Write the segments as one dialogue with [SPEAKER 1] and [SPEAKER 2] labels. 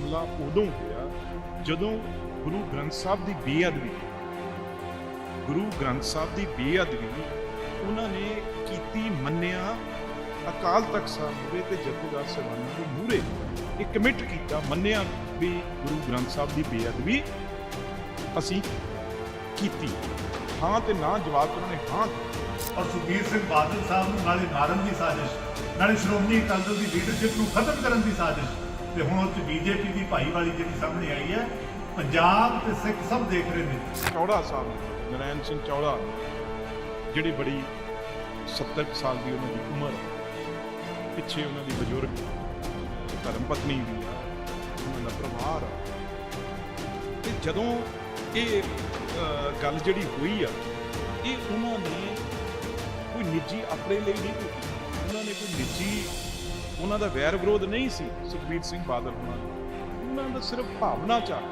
[SPEAKER 1] ਹਮਲਾ ਉਦੋਂ ਹੋਇਆ ਜਦੋਂ ਗੁਰੂ ਗ੍ਰੰਥ ਸਾਹਿਬ ਦੀ ਬੇਅਦਬੀ ਗੁਰੂ ਗ੍ਰੰਥ ਸਾਹਿਬ ਦੀ ਬੇਅਦਬੀ ਉਹਨਾਂ ਨੇ ਕੀਤੀ, ਮੰਨਿਆ, ਅਕਾਲ ਤਖਤ ਸਾਹਿਬ ਮੂਹਰੇ ਤੇ ਜਥੇਦਾਰ ਸਾਹਿਬਾਨਾਂ ਦੇ ਮੂਹਰੇ ਇਹ ਕਮਿਟ ਕੀਤਾ, ਮੰਨਿਆ ਵੀ ਗੁਰੂ ਗ੍ਰੰਥ ਸਾਹਿਬ ਦੀ ਬੇਅਦਬੀ ਅਸੀਂ ਕੀਤੀ। ਹਾਂ ਤੇ ਨਾ ਜਵਾਬ ਉਹਨਾਂ ਨੇ ਹਾਂ
[SPEAKER 2] ਔਰ ਸੁਖਬੀਰ ਸਿੰਘ ਬਾਦਲ ਸਾਹਿਬ ਨੂੰ ਨਾਲੇ ਮਾਰਨ ਦੀ ਸਾਜ਼ਿਸ਼, ਨਾਲੇ ਸ਼੍ਰੋਮਣੀ ਅਕਾਲੀ ਦਲ ਦੀ ਲੀਡਰਸ਼ਿਪ ਨੂੰ ਖਤਮ ਕਰਨ ਦੀ ਸਾਜ਼ਿਸ਼। ਤੇ ਹੁਣ ਉਹ ਚ ਬੀਜੇਪੀ ਦੀ ਭਾਈਵਾਲੀ ਜਿਹੜੀ ਸਾਹਮਣੇ ਆਈ ਹੈ, ਪੰਜਾਬ ਤੇ ਸਿੱਖ ਸਭ ਦੇਖ ਰਹੇ ਨੇ।
[SPEAKER 1] ਚੌੜਾ ਸਾਹਿਬ, ਨਰੈਣ ਸਿੰਘ ਚੌੜਾ, ਜਿਹੜੀ ਬੜੀ 70 ਕੁ ਸਾਲ ਦੀ ਉਹਨਾਂ ਦੀ ਉਮਰ ਪਿੱਛੇ ਉਹਨਾਂ ਦੀ ਬਜ਼ੁਰਗ ਧਰਮ ਪਤਨੀ ਵੀ ਆ ਉਹਨਾਂ ਦਾ ਪਰਿਵਾਰ ਆ ਤੇ ਜਦੋਂ ਇਹ ਗੱਲ ਜਿਹੜੀ ਹੋਈ ਆ, ਇਹ ਉਹਨਾਂ ਨੇ ਕੋਈ ਨਿੱਜੀ, ਆਪਣੇ ਲਈ ਨਹੀਂ ਕੀਤੀ। ਉਹਨਾਂ ਨੇ ਕੋਈ ਨਿੱਜੀ ਉਹਨਾਂ ਦਾ ਵੈਰ ਵਿਰੋਧ ਨਹੀਂ ਸੀ ਸੁਖਬੀਰ ਸਿੰਘ ਬਾਦਲ ਉਹਨਾਂ ਦਾ। ਉਹਨਾਂ ਦਾ ਸਿਰਫ ਭਾਵਨਾ ਚਾਹ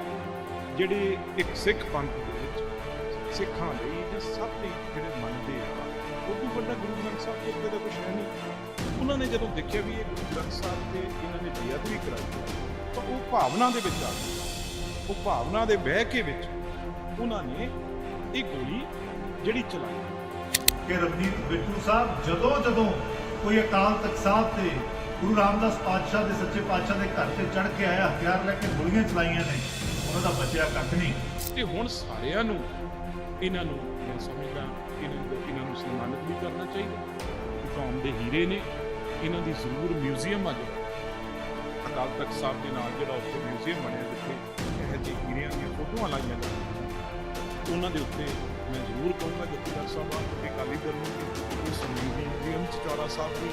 [SPEAKER 1] ਜਿਹੜੇ ਇੱਕ ਸਿੱਖ ਪੰਥ ਦੇ ਵਿੱਚ ਸਿੱਖਾਂ ਲਈ ਜਾਂ ਸਭ ਲਈ ਜਿਹੜੇ ਮੰਨਦੇ ਆ, ਉਹ ਤੋਂ ਵੱਡਾ ਗੁਰੂ ਗ੍ਰੰਥ ਸਾਹਿਬ ਤੋਂ ਉੱਤੇ ਤਾਂ ਕੁਛ ਹੈ ਨਹੀਂ। ਉਹਨਾਂ ਨੇ ਜਦੋਂ ਦੇਖਿਆ ਵੀ ਇਹ ਗੁਰੂ ਗ੍ਰੰਥ ਸਾਹਿਬ ਤੇ ਇਹਨਾਂ ਨੇ ਬੇਅਦਬੀ ਕਰਾਈ, ਤਾਂ ਉਹ ਭਾਵਨਾ ਦੇ ਵਿੱਚ ਆ ਗਏ। ਉਹ ਭਾਵਨਾ ਦੇ ਬਹਿ ਕੇ ਵਿੱਚ ਉਹਨਾਂ ਨੇ ਇਹ ਗੋਲੀ ਜਿਹੜੀ ਚਲਾਈ।
[SPEAKER 2] ਕਿ ਰਵਨੀਤ ਬਿੱਟੂ ਸਾਹਿਬ ਜਦੋਂ ਜਦੋਂ ਕੋਈ ਅਕਾਲ ਤਖਤ ਸਾਹਿਬ ਤੇ ਗੁਰੂ ਰਾਮਦਾਸ ਪਾਤਸ਼ਾਹ ਦੇ ਸੱਚੇ ਪਾਤਸ਼ਾਹ ਦੇ ਘਰ ਤੇ ਚੜ ਕੇ ਆਇਆ, ਹਥਿਆਰ ਲੈ ਕੇ ਗੋਲੀਆਂ ਚਲਾਈਆਂ ਨੇ। ਉਹਨਾਂ ਦਾ ਬਚਿਆ ਕੱਖ ਨਹੀਂ।
[SPEAKER 1] ਤੇ ਹੁਣ ਸਾਰਿਆਂ ਨੂੰ ਇਹਨਾਂ ਨੂੰ ਮੈਂ ਸਮਝਦਾ ਇਹਨਾਂ ਨੂੰ ਇਹਨਾਂ ਨੂੰ ਸਨਮਾਨਿਤ ਵੀ ਕਰਨਾ ਚਾਹੀਦਾ। ਕੌਮ ਦੇ ਹੀਰੇ ਨੇ। ਇਹਨਾਂ ਦੀ ਜ਼ਰੂਰ ਮਿਊਜ਼ੀਅਮ ਆ ਜਿਹੜਾ। ਅਕਾਲ ਤਖਤ ਸਾਹਿਬ ਦੇ ਨਾਲ ਜਿਹੜਾ ਉੱਥੇ ਮਿਊਜ਼ੀਅਮ ਬਣਿਆ, ਜਿੱਥੇ ਇਹ ਜਿਹੇ ਹੀਰਿਆਂ ਦੀਆਂ ਫੋਟੋਆਂ ਲਾਈਆਂ ਜਾਂਦੀਆਂ ਉਹਨਾਂ ਦੇ ਉੱਤੇ ਮੈਂ ਜ਼ਰੂਰ ਕਹੂੰਗਾ ਜਥੇਦਾਰ ਸਾਹਿਬ ਆ ਕਾਲੀ ਦਲ ਨੂੰ ਸਾਹਿਬ ਦੀ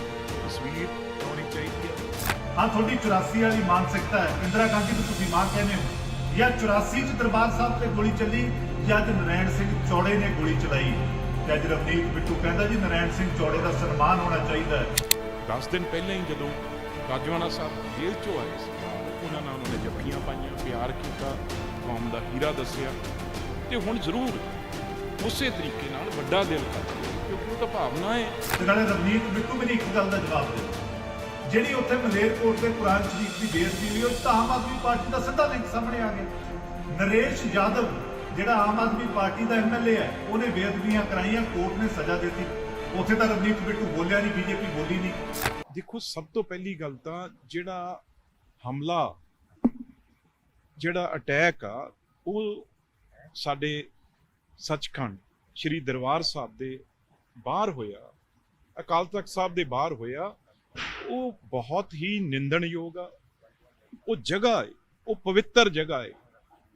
[SPEAKER 1] ਤਸਵੀਰ ਲਾਉਣੀ ਚਾਹੀਦੀ ਹੈ।
[SPEAKER 2] ਹਾਂ ਤੁਹਾਡੀ 84 ਵਾਲੀ ਮਾਨਸਿਕਤਾ ਹੈ। ਇੰਦਰਾ ਗਾਂਧੀ ਨੂੰ ਤੁਸੀਂ ਮਾਂ ਕਹਿੰਦੇ ਹੋ। ਜਾਂ 84 ਚ ਦਰਬਾਰ ਸਾਹਿਬ ਤੇ ਗੋਲੀ ਚੱਲੀ ਜਾਂ ਅੱਜ ਨਰੈਣ ਸਿੰਘ ਚੌੜੇ ਨੇ ਗੋਲੀ ਚਲਾਈ। ਤੇ ਅੱਜ ਰਵਨੀਤ ਬਿੱਟੂ ਕਹਿੰਦਾ ਜੀ ਨਰੈਣ ਸਿੰਘ ਚੌੜੇ ਦਾ ਸਨਮਾਨ ਹੋਣਾ ਚਾਹੀਦਾ ਹੈ।
[SPEAKER 1] 10 ਦਿਨ ਪਹਿਲਾਂ ਹੀ ਜਦੋਂ ਰਾਜਵਾਨਾ ਸਾਹਿਬ ਜੇਲ੍ਹ ਚੋਂ ਆਏ ਸੀ ਉਹਨਾਂ ਨਾਲ ਉਹਨਾਂ ਨੇ ਜੱਫੀਆਂ ਪਾਈਆਂ ਪਿਆਰ ਕੀਤਾ ਕੌਮ ਦਾ ਹੀਰਾ ਦੱਸਿਆ। ਤੇ ਹੁਣ ਜ਼ਰੂਰ ਉਸੇ ਤਰੀਕੇ ਨਾਲ ਵੱਡਾ ਦਿਲ ਕਰਦੇ ਕਿਉਂਕਿ ਉਹ ਤਾਂ ਭਾਵਨਾ ਹੈ।
[SPEAKER 2] ਤੇ ਨਾਲੇ ਰਵਨੀਤ ਬਿੱਟੂ ਵੀ ਨਹੀਂ ਇੱਕ ਗੱਲ ਦਾ ਜਵਾਬ ਦੇ। ਜਿਹੜੀ ਉੱਥੇ ਮਲੇਰਕੋਟ ਦੇ ਕੁਰਾਨ ਸ਼ਰੀਫ ਦੀ ਬੇਇੱਜ਼ਤੀ ਹੋਈ, ਉਹ ਤਾਂ ਆਮ ਆਦਮੀ ਪਾਰਟੀ ਦਾ ਸਿੱਧਾ ਲਿੰਕ ਸਾਹਮਣੇ ਆ ਗਿਆ। ਨਰੇਸ਼ ਯਾਦਵ, ਜਿਹੜਾ ਆਮ ਆਦਮੀ ਪਾਰਟੀ ਦਾ ਐਮਐਲਏ ਹੈ, ਉਹਨੇ ਬੇਅਦਬੀਆਂ ਕਰਾਈਆਂ, ਕੋਰਟ ਨੇ ਸਜ਼ਾ ਦਿੱਤੀ। ਉੱਥੇ ਤਾਂ ਰਵਨੀਤ ਬਿੱਟੂ ਬੋਲਿਆ ਨਹੀਂ ਬੀਜੇਪੀ ਬੋਲੀ ਨਹੀਂ
[SPEAKER 1] ਦੇਖੋ, ਸਭ ਤੋਂ ਪਹਿਲੀ ਗੱਲ ਤਾਂ ਜਿਹੜਾ ਹਮਲਾ, ਜਿਹੜਾ ਅਟੈਕ ਆ, ਉਹ ਸਾਡੇ ਸੱਚਖੰਡ, ਸ੍ਰੀ ਦਰਬਾਰ ਸਾਹਿਬ ਦੇ ਬਾਹਰ ਹੋਇਆ, ਅਕਾਲ ਤਖਤ ਸਾਹਿਬ ਦੇ ਬਾਹਰ ਹੋਇਆ, ਉਹ ਬਹੁਤ ਹੀ ਨਿੰਦਣਯੋਗ ਆ। ਉਹ ਜਗ੍ਹਾ ਹੈ ਉਹ ਪਵਿੱਤਰ ਜਗ੍ਹਾ ਹੈ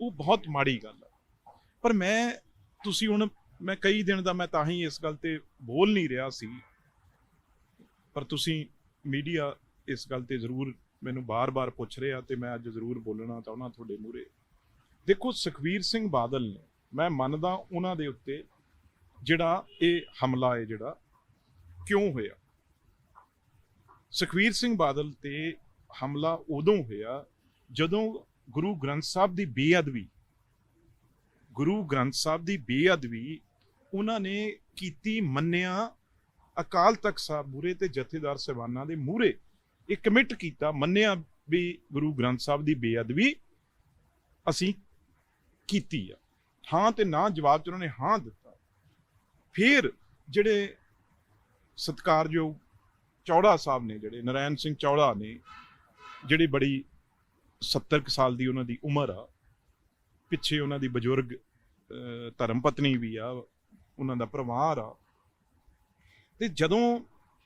[SPEAKER 1] ਉਹ ਬਹੁਤ ਮਾੜੀ ਗੱਲ ਆ। ਪਰ ਮੈਂ, ਤੁਸੀਂ ਹੁਣ, ਮੈਂ ਕਈ ਦਿਨ ਦਾ ਮੈਂ ਤਾਂ ਹੀ ਇਸ ਗੱਲ ਤੇ ਬੋਲ ਨਹੀਂ ਰਿਹਾ ਸੀ। ਪਰ ਤੁਸੀਂ ਮੀਡੀਆ ਇਸ ਗੱਲ ਤੇ ਜ਼ਰੂਰ ਮੈਨੂੰ ਬਾਰ-ਬਾਰ ਪੁੱਛ ਰਿਹਾ ਤੇ ਮੈਂ ਅੱਜ ਜ਼ਰੂਰ ਬੋਲਣਾ ਚਾਹੁੰਦਾ ਤੁਹਾਡੇ ਮੂਹਰੇ। ਦੇਖੋ, ਸੁਖਵੀਰ ਸਿੰਘ ਬਾਦਲ ਨੇ, ਮੈਂ ਮੰਨਦਾ ਉਹਨਾਂ ਦੇ ਉੱਤੇ ਜਿਹੜਾ ਇਹ ਹਮਲਾ ਹੈ ਜਿਹੜਾ, ਕਿਉਂ ਹੋਇਆ? ਸੁਖਵੀਰ ਸਿੰਘ ਬਾਦਲ ਤੇ ਹਮਲਾ ਉਦੋਂ ਹੋਇਆ ਜਦੋਂ ਗੁਰੂ ਗ੍ਰੰਥ ਸਾਹਿਬ ਦੀ ਬੇਅਦਬੀ, ਗੁਰੂ ਗ੍ਰੰਥ ਸਾਹਿਬ ਦੀ ਬੇਅਦਬੀ ਉਹਨਾਂ ਨੇ ਕੀਤੀ ਮੰਨਿਆ ਅਕਾਲ ਤਖਤ ਸਾਹਿਬ ਮੂਹਰੇ ਤੇ ਜਥੇਦਾਰ ਸਾਹਿਬਾਨਾਂ ਦੇ ਮੂਹਰੇ, ਇਹ ਕਮਿਟ ਕੀਤਾ, ਮੰਨਿਆ ਵੀ ਗੁਰੂ ਗ੍ਰੰਥ ਸਾਹਿਬ ਦੀ ਬੇਅਦਬੀ ਅਸੀਂ ਕੀਤੀ ਆ। ਹਾਂ ਤੇ ਨਾ ਜਵਾਬ ਚ ਉਹਨਾਂ ਨੇ ਹਾਂ ਦਿੱਤਾ। ਫਿਰ ਜਿਹੜੇ ਸਤਿਕਾਰਯੋਗ ਚੌੜਾ ਸਾਹਿਬ ਨੇ, ਜਿਹੜੇ ਨਰਾਇਣ ਸਿੰਘ ਚੌੜਾ ਨੇ, ਜਿਹੜੀ ਬੜੀ 70 ਕੁ ਸਾਲ ਦੀ ਉਹਨਾਂ ਦੀ ਉਮਰ ਆ, ਪਿੱਛੇ ਉਹਨਾਂ ਦੀ ਬਜ਼ੁਰਗ ਧਰਮ ਪਤਨੀ ਵੀ ਆ, ਉਹਨਾਂ ਦਾ ਪਰਿਵਾਰ ਆ। ਤੇ ਜਦੋਂ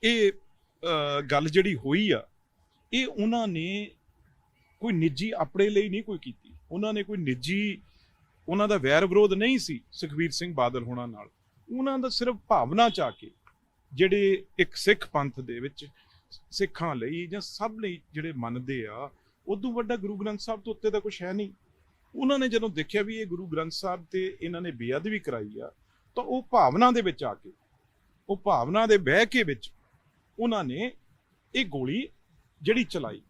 [SPEAKER 1] ਇਹ ਗੱਲ ਜਿਹੜੀ ਹੋਈ ਆ, ਇਹ ਉਹਨਾਂ ਨੇ ਕੋਈ ਨਿੱਜੀ ਆਪਣੇ ਲਈ ਨਹੀਂ ਕੋਈ ਕੀਤੀ। ਉਹਨਾਂ ਨੇ ਕੋਈ ਨਿੱਜੀ, ਉਹਨਾਂ ਦਾ ਵੈਰ ਵਿਰੋਧ ਨਹੀਂ ਸੀ ਸੁਖਵੀਰ ਸਿੰਘ ਬਾਦਲ ਹੋਣਾ ਨਾਲ। ਉਹਨਾਂ ਦਾ ਸਿਰਫ ਭਾਵਨਾ ਚਾਹ ਕੇ ਜਿਹੜੇ ਇੱਕ ਸਿੱਖ ਪੰਥ ਦੇ ਵਿੱਚ ਸਿੱਖਾਂ ਲਈ ਜਾਂ ਸਭ ਲਈ ਜਿਹੜੇ ਮੰਨਦੇ ਆ, ਉਦੋਂ ਵੱਡਾ ਗੁਰੂ ਗ੍ਰੰਥ ਸਾਹਿਬ ਤੋਂ ਉੱਤੇ ਤਾਂ ਕੁਝ ਹੈ ਨਹੀਂ। ਉਹਨਾਂ ਨੇ ਜਦੋਂ ਦੇਖਿਆ ਵੀ ਇਹ ਗੁਰੂ ਗ੍ਰੰਥ ਸਾਹਿਬ ਤੇ ਇਹਨਾਂ ਨੇ ਬੇਅਦਬੀ ਕਰਾਈ ਆ, ਤਾਂ ਉਹ ਭਾਵਨਾ ਦੇ ਵਿੱਚ ਆ ਕੇ, ਉਹ ਭਾਵਨਾ ਦੇ ਬਹਿ ਕੇ ਵਿੱਚ ਉਹਨਾਂ ਨੇ ਇਹ ਗੋਲੀ ਜਿਹੜੀ ਚਲਾਈ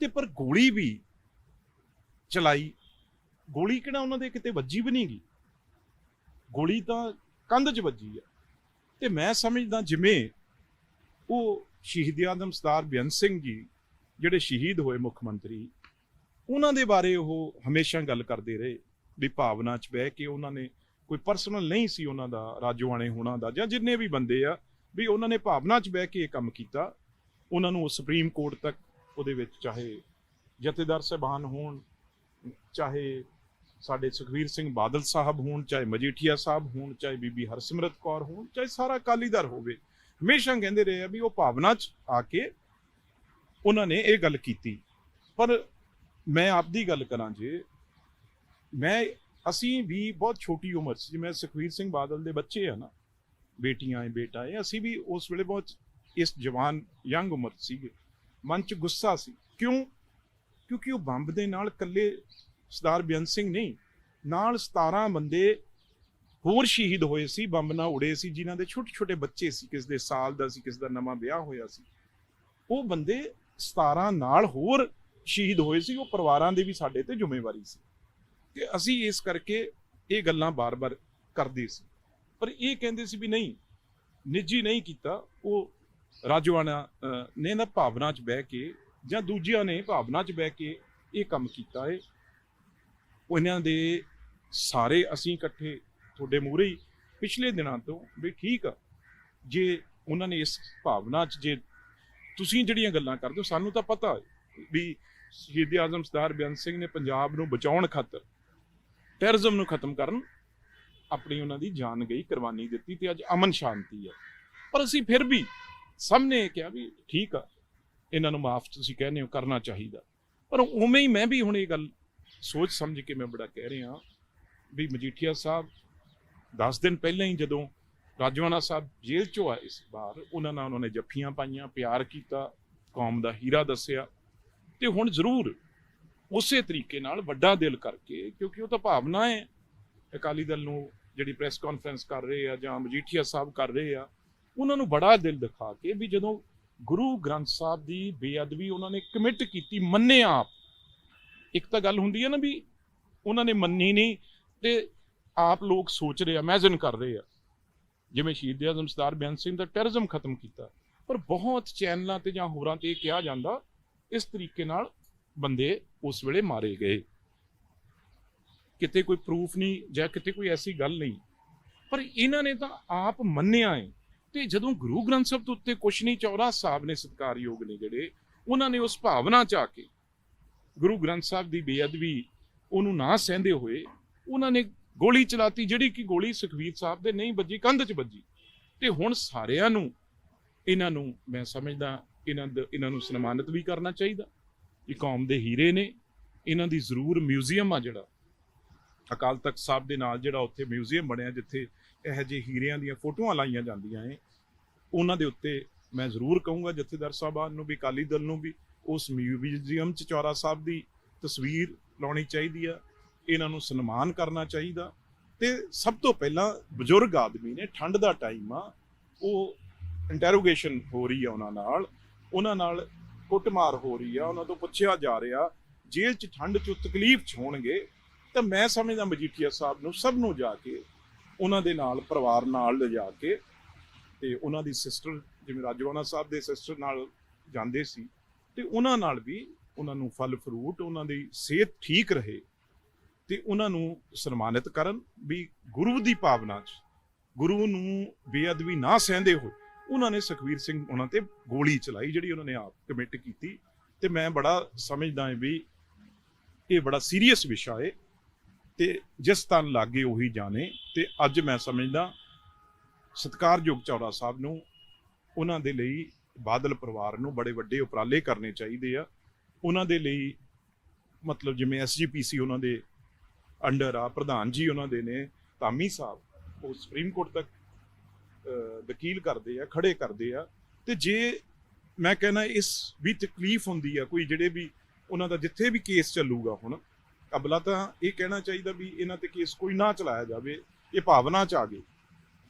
[SPEAKER 1] ਤੇ ਪਰ ਗੋਲੀ ਵੀ ਚਲਾਈ। ਗੋਲੀ ਕਿਹੜਾ ਉਹਨਾਂ ਦੇ ਕਿਤੇ ਵੱਜੀ ਵੀ ਨਹੀਂ ਗਈ। ਗੋਲੀ ਤਾਂ ਕੰਧ 'ਚ ਵੱਜੀ ਆ। ਤੇ ਮੈਂ ਸਮਝਦਾ ਜਿਵੇਂ ਉਹ ਸ਼ਹੀਦ ਆਦਮ ਸਰਦਾਰ ਬੇਅੰਤ ਸਿੰਘ ਜੀ, ਜਿਹੜੇ ਸ਼ਹੀਦ ਹੋਏ ਮੁੱਖ ਮੰਤਰੀ, ਉਹਨਾਂ ਦੇ ਬਾਰੇ ਉਹ ਹਮੇਸ਼ਾ ਗੱਲ ਕਰਦੇ ਰਹੇ ਵੀ ਭਾਵਨਾ 'ਚ ਬਹਿ ਕੇ ਉਹਨਾਂ ਨੇ ਕੋਈ ਪਰਸਨਲ ਨਹੀਂ ਸੀ ਉਹਨਾਂ ਦਾ, ਰਾਜੋਆਣੇ ਹੋਣਾ ਦਾ, ਜਾਂ ਜਿੰਨੇ ਵੀ ਬੰਦੇ ਆ, ਵੀ ਉਹਨਾਂ ਨੇ ਭਾਵਨਾ 'ਚ ਬਹਿ ਕੇ ਇਹ ਕੰਮ ਕੀਤਾ। ਉਹਨਾਂ ਨੂੰ ਸੁਪਰੀਮ ਕੋਰਟ ਤੱਕ ਉਹਦੇ ਵਿੱਚ ਚਾਹੇ ਜਥੇਦਾਰ ਸਾਹਿਬਾਨ ਹੋਣ, ਚਾਹੇ ਸਾਡੇ ਸੁਖਵੀਰ ਸਿੰਘ ਬਾਦਲ ਸਾਹਿਬ ਹੋਣ, ਚਾਹੇ ਮਜੀਠੀਆ ਸਾਹਿਬ ਹੋਣ, ਚਾਹੇ ਬੀਬੀ ਹਰਸਿਮਰਤ ਕੌਰ ਹੋਣ, ਚਾਹੇ ਸਾਰਾ ਅਕਾਲੀਦਾਰ ਹੋਵੇ, ਹਮੇਸ਼ਾ ਕਹਿੰਦੇ ਰਹੇ ਆ ਵੀ ਉਹ ਭਾਵਨਾ 'ਚ ਆ ਕੇ ਉਹਨਾਂ ਨੇ ਇਹ ਗੱਲ ਕੀਤੀ। ਪਰ ਮੈਂ ਆਪਦੀ ਗੱਲ ਕਰਾਂ ਜੇ, ਮੈਂ, ਅਸੀਂ ਵੀ ਬਹੁਤ ਛੋਟੀ ਉਮਰ ਸੀ, ਜਿਵੇਂ ਸੁਖਵੀਰ ਸਿੰਘ ਬਾਦਲ ਦੇ ਬੱਚੇ ਆ ਨਾ, ਬੇਟੀਆਂ ਹੈ ਬੇਟਾ ਹੈ ਅਸੀਂ ਵੀ ਉਸ ਵੇਲੇ ਬਹੁਤ ਇਸ ਜਵਾਨ, ਯੰਗ ਉਮਰ ਸੀਗੇ। ਮਨ 'ਚ ਗੁੱਸਾ ਸੀ। ਕਿਉਂ? ਕਿਉਂਕਿ ਉਹ ਬੰਬ ਦੇ ਨਾਲ ਇਕੱਲੇ ਸਰਦਾਰ ਬੇਅੰਤ ਸਿੰਘ ਨਹੀਂ, ਨਾਲ 17 ਬੰਦੇ ਹੋਰ ਸ਼ਹੀਦ ਹੋਏ ਸੀ, ਬੰਬ ਨਾਲ ਉੜੇ ਸੀ, ਜਿਨ੍ਹਾਂ ਦੇ ਛੋਟੇ ਛੋਟੇ ਬੱਚੇ ਸੀ, ਕਿਸ ਦੇ ਸਾਲ ਦਾ ਸੀ, ਕਿਸ ਦਾ ਨਵਾਂ ਵਿਆਹ ਹੋਇਆ ਸੀ। ਉਹ ਬੰਦੇ 17 ਨਾਲ ਹੋਰ ਸ਼ਹੀਦ ਹੋਏ ਸੀ, ਉਹ ਪਰਿਵਾਰਾਂ ਦੇ ਵੀ ਸਾਡੇ ਤੇ ਜ਼ਿੰਮੇਵਾਰੀ ਸੀ। ਕਿ ਅਸੀਂ ਇਸ ਕਰਕੇ ਇਹ ਗੱਲਾਂ ਬਾਰ-ਬਾਰ ਕਰਦੇ ਸੀ। ਪਰ ਇਹ ਕਹਿੰਦੇ ਸੀ ਵੀ ਨਹੀਂ, ਨਿੱਜੀ ਨਹੀਂ ਕੀਤਾ, ਉਹ ਰਾਜਵਾਨਾ ਨੇ ਨਾ ਭਾਵਨਾ 'ਚ ਬਹਿ ਕੇ ਜਾਂ ਦੂਜਿਆਂ ਨੇ ਭਾਵਨਾ 'ਚ ਬਹਿ ਕੇ ਇਹ ਕੰਮ ਕੀਤਾ ਹੈ ਉਹ ਇਹਨਾਂ ਦੇ ਸਾਰੇ ਅਸੀਂ ਇਕੱਠੇ ਤੁਹਾਡੇ ਮੂਹਰੇ ਹੀ ਪਿਛਲੇ ਦਿਨਾਂ ਤੋਂ ਵੀ ਠੀਕ ਆ। ਜੇ ਉਹਨਾਂ ਨੇ ਇਸ ਭਾਵਨਾ 'ਚ ਜੇ ਤੁਸੀਂ ਜਿਹੜੀਆਂ ਗੱਲਾਂ ਕਰਦੇ ਹੋ, ਸਾਨੂੰ ਤਾਂ ਪਤਾ ਵੀ ਸ਼ਹੀਦ ਆਜ਼ਮ ਸਰਦਾਰ ਬੇਅੰਤ ਸਿੰਘ ਨੇ ਪੰਜਾਬ ਨੂੰ ਬਚਾਉਣ ਖਾਤਰ ਟੈਰਰਿਜ਼ਮ ਨੂੰ ਖਤਮ ਕਰਨ ਆਪਣੀ ਉਹਨਾਂ ਦੀ ਜਾਨ ਗਈ, ਕੁਰਬਾਨੀ ਦਿੱਤੀ ਤੇ ਅੱਜ ਅਮਨ ਸ਼ਾਂਤੀ ਹੈ। ਪਰ ਅਸੀਂ ਫਿਰ ਵੀ ਸਭ ਸਾਹਮਣੇ ਕਿਹਾ ਵੀ ਠੀਕ ਆ, ਇਹਨਾਂ ਨੂੰ ਮਾਫ ਤੁਸੀਂ ਕਹਿੰਦੇ ਹੋ, ਕਰਨਾ ਚਾਹੀਦਾ। ਪਰ ਉਵੇਂ ਹੀ ਮੈਂ ਵੀ ਹੁਣ ਇਹ ਗੱਲ ਸੋਚ ਸਮਝ ਕੇ ਮੈਂ ਬੜਾ ਕਹਿ ਰਿਹਾ ਵੀ ਮਜੀਠੀਆ ਸਾਹਿਬ 10 ਦਿਨ ਪਹਿਲਾਂ ਹੀ ਜਦੋਂ ਰਾਜਵਾਨਾ ਸਾਹਿਬ ਜੇਲ੍ਹ ਚੋਂ ਆਏ ਇਸ ਬਾਹਰ, ਉਹਨਾਂ ਨਾਲ ਉਹਨਾਂ ਨੇ ਜੱਫੀਆਂ ਪਾਈਆਂ, ਪਿਆਰ ਕੀਤਾ, ਕੌਮ ਦਾ ਹੀਰਾ ਦੱਸਿਆ। ਤੇ ਹੁਣ ਜ਼ਰੂਰ ਉਸੇ ਤਰੀਕੇ ਨਾਲ ਵੱਡਾ ਦਿਲ ਕਰਕੇ, ਕਿਉਂਕਿ ਉਹ ਤਾਂ ਭਾਵਨਾ ਹੈ, ਅਕਾਲੀ ਦਲ ਨੂੰ ਜਿਹੜੀ ਪ੍ਰੈਸ ਕਾਨਫਰੰਸ ਕਰ ਰਹੇ ਆ ਜਾਂ ਮਜੀਠੀਆ ਸਾਹਿਬ ਕਰ ਰਹੇ ਆ, ਉਹਨਾਂ ਨੂੰ ਬੜਾ ਦਿਲ ਦਿਖਾ ਕੇ ਵੀ ਜਦੋਂ ਗੁਰੂ ਗ੍ਰੰਥ ਸਾਹਿਬ ਦੀ ਬੇਅਦਬੀ ਉਹਨਾਂ ਨੇ ਕਮਿਟ ਕੀਤੀ ਮੰਨੇ ਆਪ ਇੱਕ ਤਾਂ ਗੱਲ ਹੁੰਦੀ ਹੈ ਨਾ ਵੀ ਉਹਨਾਂ ਨੇ ਮੰਨੀ ਨਹੀਂ ਤੇ ਆਪ ਲੋਕ ਸੋਚ ਰਹੇ ਆ ਇਮੇਜਿਨ ਕਰ ਰਹੇ ਆ। ਜਿਵੇਂ ਸ਼ਹੀਦ ਆਜ਼ਮ ਸਰਦਾਰ ਬੇਅੰਤ ਸਿੰਘ ਦਾ ਟੈਰਰਿਜ਼ਮ ਖਤਮ ਕੀਤਾ। ਪਰ ਬਹੁਤ ਚੈਨਲਾਂ ਤੇ ਜਾਂ ਹੋਰਾਂ ਤੇ ਇਹ ਕਿਹਾ ਜਾਂਦਾ, ਇਸ ਤਰੀਕੇ ਨਾਲ ਬੰਦੇ ਉਸ ਵੇਲੇ ਮਾਰੇ ਗਏ। ਕਿਤੇ ਕੋਈ ਪ੍ਰੂਫ ਨਹੀਂ ਜਾਂ ਕਿਤੇ ਕੋਈ ਐਸੀ ਗੱਲ ਨਹੀਂ। ਪਰ ਇਹਨਾਂ ਨੇ ਤਾਂ ਆਪ ਮੰਨਿਆ ਹੈ ਤੇ ਜਦੋਂ ਗੁਰੂ ਗ੍ਰੰਥ ਸਾਹਿਬ ਦੇ ਉੱਤੇ ਕੁਛ ਨਹੀਂ ਚੌਰਾ ਸਾਹਿਬ ਨੇ ਸਤਿਕਾਰਯੋਗ ਨੇ ਜਿਹੜੇ, ਉਹਨਾਂ ਨੇ ਉਸ ਭਾਵਨਾ ਚ ਆ ਕੇ ਗੁਰੂ ਗ੍ਰੰਥ ਸਾਹਿਬ ਦੀ ਬੇਅਦਬੀ ਉਹਨੂੰ ਨਾ ਸਹਿੰਦੇ ਹੋਏ ਉਹਨਾਂ ਨੇ ਗੋਲੀ ਚਲਾਤੀ, ਜਿਹੜੀ ਕਿ ਗੋਲੀ ਸੁਖਵੀਰ ਸਾਹਿਬ ਦੇ ਨਹੀਂ ਵੱਜੀ, ਕੰਧ 'ਚ ਵੱਜੀ। ਤੇ ਹੁਣ ਸਾਰਿਆਂ ਨੂੰ, ਇਹਨਾਂ ਨੂੰ ਮੈਂ ਸਮਝਦਾ, ਇਹਨਾਂ ਦ- ਇਹਨਾਂ ਨੂੰ ਸਨਮਾਨਿਤ ਵੀ ਕਰਨਾ ਚਾਹੀਦਾ। ਇਹ ਕੌਮ ਦੇ ਹੀਰੇ ਨੇ, ਇਹਨਾਂ ਦੀ ਜ਼ਰੂਰ ਮਿਊਜ਼ੀਅਮ ਆ ਜਿਹੜਾ। ਅਕਾਲ ਤਖਤ ਸਾਹਿਬ ਦੇ ਨਾਲ ਜਿਹੜਾ ਉੱਥੇ ਮਿਊਜ਼ੀਅਮ ਬਣਿਆ, ਜਿੱਥੇ ਇਹੋ ਜਿਹੇ ਹੀਰਿਆਂ ਦੀਆਂ ਫੋਟੋਆਂ ਲਾਈਆਂ ਜਾਂਦੀਆਂ ਨੇ, ਉਹਨਾਂ ਦੇ ਉੱਤੇ ਮੈਂ ਜ਼ਰੂਰ ਕਹੂੰਗਾ ਜਥੇਦਾਰ ਸਾਹਿਬਾਨ ਨੂੰ ਵੀ, ਅਕਾਲੀ ਦਲ ਨੂੰ ਵੀ। ਉਸ ਮਿਊਜ਼ੀਅਮ 'ਚ ਚੌਰਾ ਸਾਹਿਬ ਦੀ ਤਸਵੀਰ ਲਾਉਣੀ ਚਾਹੀਦੀ ਆ। ਇਹਨਾਂ ਨੂੰ ਸਨਮਾਨ ਕਰਨਾ ਚਾਹੀਦਾ। ਤੇ ਸਭ ਤੋਂ ਪਹਿਲਾਂ ਬਜ਼ੁਰਗ ਆਦਮੀ ਨੇ ਠੰਡ ਦਾ ਟਾਈਮ ਆ, ਉਹ ਇੰਟਰੋਗੇਸ਼ਨ ਹੋ ਰਹੀ ਆ ਉਹਨਾਂ ਨਾਲ। ਉਹਨਾਂ ਨਾਲ ਕੁੱਟਮਾਰ ਹੋ ਰਹੀ ਆ, ਉਹਨਾਂ ਤੋਂ ਪੁੱਛਿਆ ਜਾ ਰਿਹਾ, ਜੇਲ੍ਹ 'ਚ ਠੰਡ 'ਚ ਤਕਲੀਫ 'ਚ ਹੋਣਗੇ, ਤਾਂ ਮੈਂ ਸਮਝਦਾ ਮਜੀਠੀਆ ਸਾਹਿਬ ਨੂੰ ਸਭ ਨੂੰ ਜਾ ਕੇ, ਉਹਨਾਂ ਦੇ ਨਾਲ ਪਰਿਵਾਰ ਨਾਲ ਲਿਜਾ ਕੇ, ਤੇ ਉਹਨਾਂ ਦੀ ਸਿਸਟਰ ਜਿਵੇਂ ਰਾਜਵਾਨਾ ਸਾਹਿਬ ਦੇ ਸਿਸਟਰ ਨਾਲ ਜਾਂਦੇ ਸੀ ਤੇ ਉਹਨਾਂ ਨਾਲ ਵੀ ਉਹਨਾਂ ਨੂੰ ਫਲ ਫਰੂਟ, ਉਹਨਾਂ ਦੀ ਸਿਹਤ ਠੀਕ ਰਹੇ ਤੇ ਉਹਨਾਂ ਨੂੰ ਸਨਮਾਨਿਤ ਕਰਨ ਵੀ ਗੁਰੂ ਦੀ ਭਾਵਨਾ 'ਚ, ਗੁਰੂ ਨੂੰ ਬੇਅਦਬੀ ਨਾ ਸਹਿੰਦੇ ਹੋਏ ਉਹਨਾਂ ਨੇ ਸੁਖਵੀਰ ਸਿੰਘ ਉਹਨਾਂ ਤੇ ਗੋਲੀ ਚਲਾਈ ਜਿਹੜੀ ਉਹਨਾਂ ਨੇ ਆਪ ਕਮਿਟ ਕੀਤੀ ਤੇ ਮੈਂ ਬੜਾ ਸਮਝਦਾ ਹਾਂ ਵੀ ਇਹ ਬੜਾ ਸੀਰੀਅਸ ਵਿਸ਼ਾ ਹੈ ਤੇ ਜਿਸ ਤਨ ਲਾਗੇ ਉਹੀ ਜਾਣੇ ਤੇ ਅੱਜ ਮੈਂ ਸਮਝਦਾ ਸਤਿਕਾਰਯੋਗ ਚੌੜਾ ਸਾਹਿਬ ਨੂੰ ਉਹਨਾਂ ਦੇ ਲਈ ਬਾਦਲ ਪਰਿਵਾਰ ਨੂੰ ਬੜੇ ਵੱਡੇ ਉਪਰਾਲੇ ਕਰਨੇ ਚਾਹੀਦੇ ਆ। ਉਹਨਾਂ ਦੇ ਲਈ ਮਤਲਬ ਜਿਵੇਂ ਐਸਜੀਪੀਸੀ ਉਹਨਾਂ ਦੇ ਅੰਡਰ ਆ, ਪ੍ਰਧਾਨ ਜੀ ਉਹਨਾਂ ਦੇ ਨੇ, ਧਾਮੀ ਸਾਹਿਬ, ਉਹ ਸੁਪਰੀਮ ਕੋਰਟ ਤੱਕ ਵਕੀਲ ਕਰਦੇ ਆ, ਖੜੇ ਕਰਦੇ ਆ। ਤੇ ਜੇ ਮੈਂ ਕਹਿੰਦਾ ਇਸ ਵੀ ਤਕਲੀਫ ਹੁੰਦੀ ਆ ਕੋਈ ਜਿਹੜੇ ਵੀ ਉਹਨਾਂ ਦਾ ਜਿੱਥੇ ਵੀ ਕੇਸ ਚੱਲੂਗਾ ਹੁਣ ਅਬਲਾ ਤਾਂ ਇਹ ਕਹਿਣਾ ਚਾਹੀਦਾ ਵੀ ਇਹਨਾਂ ਤੇ ਕੇਸ ਕੋਈ ਨਾ ਚਲਾਇਆ ਜਾਵੇ, ਇਹ ਭਾਵਨਾ ਚ ਆ ਗਏ।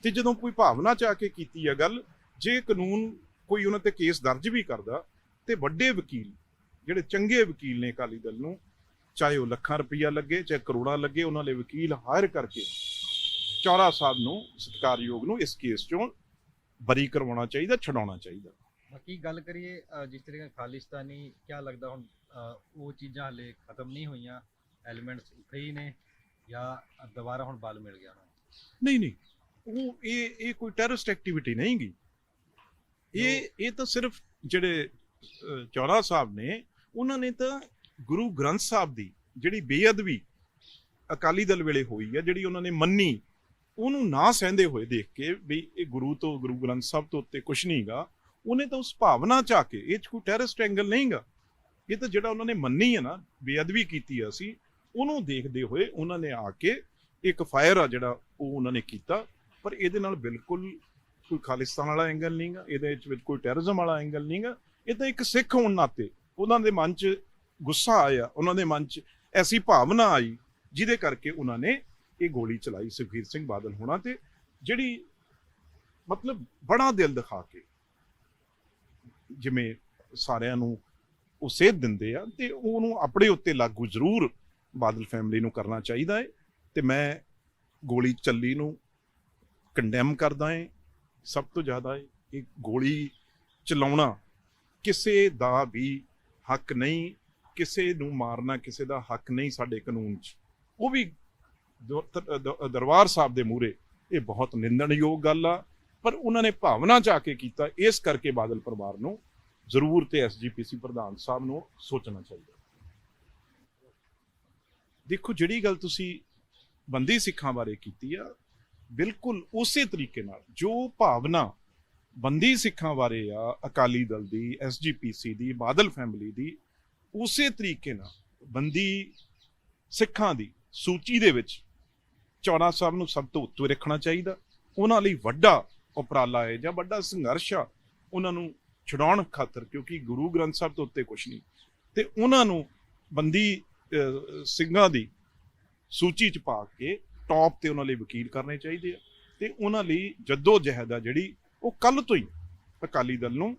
[SPEAKER 1] ਤੇ ਜਦੋਂ ਕੋਈ ਭਾਵਨਾ ਚ ਆ ਕੇ ਕੀਤੀ ਆ ਗੱਲ, ਜੇ ਕਾਨੂੰਨ ਕੋਈ ਉਹਨਾਂ ਤੇ ਕੇਸ ਦਰਜ ਵੀ ਕਰਦਾ ਤੇ ਵੱਡੇ ਵਕੀਲ ਜਿਹੜੇ ਚੰਗੇ ਵਕੀਲ ਨੇ ਅਕਾਲੀ ਦਲ ਨੂੰ ਚਾਹੇ ਉਹ ਲੱਖਾਂ ਰੁਪਈਆ ਲੱਗੇ ਚਾਹੇ ਕਰੋੜਾਂ ਲੱਗੇ ਉਹਨਾਂ ਦੇ ਵਕੀਲ ਹਾਇਰ ਕਰਕੇ ਚੌਰਾ ਸਾਹਿਬ ਨੂੰ ਸਤਿਕਾਰਯੋਗ ਨੂੰ ਇਸ ਕੇਸ ਚੋਂ ਬਰੀ ਕਰਵਾਉਣਾ ਚਾਹੀਦਾ ਛਡਾਉਣਾ ਚਾਹੀਦਾ।
[SPEAKER 3] ਬਾਕੀ ਗੱਲ ਕਰੀਏ ਜਿਸ ਤਰੀਕੇ ਨਾਲ ਖਾਲਿਸਤਾਨੀ ਕਿਆ ਲੱਗਦਾ ਹੁਣ ਉਹ ਚੀਜ਼ਾਂ ਹਲੇ ਖਤਮ ਨਹੀਂ ਹੋਈਆਂ ਐਲੀਮੈਂਟਸ ਉੱਥੇ ਹੀ ਨੇ ਜਾਂ ਦੁਬਾਰਾ ਹੁਣ ਬਲ ਮਿਲ ਗਿਆ
[SPEAKER 1] ਨਹੀਂ ਨਹੀਂ ਉਹ ਇਹ ਇਹ ਕੋਈ ਟੈਰਰਿਸਟ ਐਕਟੀਵਿਟੀ ਨਹੀਂ ਗੀ ਇਹ ਇਹ ਤਾਂ ਸਿਰਫ ਜਿਹੜੇ ਚੌਰਾ ਸਾਹਿਬ ਨੇ ਉਹਨਾਂ ਨੇ ਤਾਂ ਗੁਰੂ ਗ੍ਰੰਥ ਸਾਹਿਬ ਦੀ ਜਿਹੜੀ ਬੇਅਦਬੀ ਅਕਾਲੀ ਦਲ ਵੇਲੇ ਹੋਈ ਹੈ ਜਿਹੜੀ ਉਹਨਾਂ ਨੇ ਮੰਨੀ ਉਹਨੂੰ ਨਾ ਸਹਿੰਦੇ ਹੋਏ ਦੇਖ ਕੇ ਵੀ ਇਹ ਗੁਰੂ ਤੋਂ ਗੁਰੂ ਗ੍ਰੰਥ ਸਾਹਿਬ ਤੋਂ ਉੱਤੇ ਕੁਝ ਨਹੀਂਗਾ ਉਹਨੇ ਤਾਂ ਉਸ ਭਾਵਨਾ ਚ ਆ ਕੇ ਇਹ ਚ ਕੋਈ ਟੈਰਰਿਸਟ ਐਂਗਲ ਨਹੀਂਗਾ ਇਹ ਤਾਂ ਜਿਹੜਾ ਉਹਨਾਂ ਨੇ ਮੰਨੀ ਹੈ ਨਾ ਬੇਅਦਬੀ ਕੀਤੀ ਆ ਅਸੀਂ ਉਹਨੂੰ ਦੇਖਦੇ ਹੋਏ ਉਹਨਾਂ ਨੇ ਆ ਕੇ ਇੱਕ ਫਾਇਰ ਆ ਜਿਹੜਾ ਉਹ ਉਹਨਾਂ ਨੇ ਕੀਤਾ ਪਰ ਇਹਦੇ ਨਾਲ ਬਿਲਕੁਲ ਕੋਈ ਖਾਲਿਸਤਾਨ ਵਾਲਾ ਐਂਗਲ ਨਹੀਂਗਾ ਇਹਦੇ ਵਿੱਚ ਕੋਈ ਟੈਰਰਿਜ਼ਮ ਵਾਲਾ ਐਂਗਲ ਨਹੀਂਗਾ ਇਹ ਤਾਂ ਇੱਕ ਸਿੱਖ ਹੋਣ ਨਾਤੇ ਉਹਨਾਂ ਦੇ ਮਨ 'ਚ ਗੁੱਸਾ ਆਇਆ, ਉਹਨਾਂ ਦੇ ਮਨ 'ਚ ਐਸੀ ਭਾਵਨਾ ਆਈ, ਜਿਹਦੇ ਕਰਕੇ ਉਹਨਾਂ ਨੇ ਇਹ ਗੋਲੀ ਚਲਾਈ ਸੁਖਬੀਰ ਸਿੰਘ ਬਾਦਲ ਹੋਣਾ ਤੇ, ਜਿਹੜੀ ਮਤਲਬ ਬੜਾ ਦਿਲ ਦਿਖਾ ਕੇ ਜਿਵੇਂ ਸਾਰਿਆਂ ਨੂੰ ਉਹ ਸੇਧ ਦਿੰਦੇ ਆ ਤੇ ਉਹਨੂੰ ਆਪਣੇ ਉੱਤੇ ਲਾਗੂ ਜ਼ਰੂਰ ਬਾਦਲ ਫੈਮਿਲੀ ਨੂੰ ਕਰਨਾ ਚਾਹੀਦਾ ਹੈ ਤੇ ਮੈਂ ਗੋਲੀ ਚੱਲੀ ਨੂੰ ਕੰਡੈਮ ਕਰਦਾ ਹਾਂ। ਸਭ ਤੋਂ ਜ਼ਿਆਦਾ ਇਹ ਗੋਲੀ ਚਲਾਉਣਾ ਕਿਸੇ ਦਾ ਵੀ ਹੱਕ ਨਹੀਂ, ਕਿਸੇ ਨੂੰ ਮਾਰਨਾ ਕਿਸੇ ਦਾ ਹੱਕ ਨਹੀਂ ਸਾਡੇ ਕਾਨੂੰਨ 'ਚ। ਉਹ ਵੀ ਦਰਬਾਰ ਸਾਹਿਬ ਦੇ ਮੂਹਰੇ ਇਹ ਬਹੁਤ ਨਿੰਦਣਯੋਗ ਗੱਲ ਆ, ਪਰ ਉਹਨਾਂ ਨੇ ਭਾਵਨਾ ਚ ਆ ਕੇ ਕੀਤਾ, ਇਸ ਕਰਕੇ ਬਾਦਲ ਪਰਿਵਾਰ ਨੂੰ ਜ਼ਰੂਰ ਤੇ ਐਸਜੀਪੀਸੀ ਪ੍ਰਧਾਨ ਸਾਹਿਬ ਨੂੰ ਸੋਚਣਾ ਚਾਹੀਦਾ। ਦੇਖੋ ਜਿਹੜੀ ਗੱਲ ਤੁਸੀਂ ਬੰਦੀ ਸਿੱਖਾਂ ਬਾਰੇ ਕੀਤੀ ਆ ਬਿਲਕੁਲ ਉਸੇ ਤਰੀਕੇ ਨਾਲ ਜੋ ਭਾਵਨਾ ਬੰਦੀ ਸਿੱਖਾਂ ਬਾਰੇ ਆ, ਅਕਾਲੀ ਦਲ ਦੀ ਐਸਜੀਪੀਸੀ ਦੀ, ਬਾਦਲ ਫੈਮਿਲੀ ਦੀ, ਉਸੇ ਤਰੀਕੇ ਨਾਲ ਬੰਦੀ ਸਿੱਖਾਂ ਦੀ ਸੂਚੀ ਦੇ ਵਿੱਚ ਚੌੜਾ ਸਾਹਿਬ ਨੂੰ ਸਭ ਤੋਂ ਉੱਤੇ ਰੱਖਣਾ ਚਾਹੀਦਾ। ਉਹਨਾਂ ਲਈ ਵੱਡਾ ਉਪਰਾਲਾ ਹੈ ਜਾਂ ਵੱਡਾ ਸੰਘਰਸ਼ ਆ, ਉਹਨਾਂ ਨੂੰ ਛਡਾਉਣ ਖਾਤਰ ਕਿਉਂਕਿ ਗੁਰੂ ਗ੍ਰੰਥ ਸਾਹਿਬ ਤੋਂ ਉੱਤੇ ਕੁਝ ਨਹੀਂ। ਤੇ ਉਹਨਾਂ ਨੂੰ ਬੰਦੀ ਸਿੰਘਾਂ ਦੀ ਸੂਚੀ ਚ ਪਾ ਕੇ ਟੌਪ ਤੇ ਉਹਨਾਂ ਲਈ ਵਕੀਲ ਕਰਨੇ ਚਾਹੀਦੇ ਆ। ਤੇ ਉਹਨਾਂ ਲਈ ਜੱਦੋ ਜਹਿਦ ਆ ਜਿਹੜੀ ਉਹ ਕੱਲ ਤੋਂ ਹੀ ਅਕਾਲੀ ਦਲ ਨੂੰ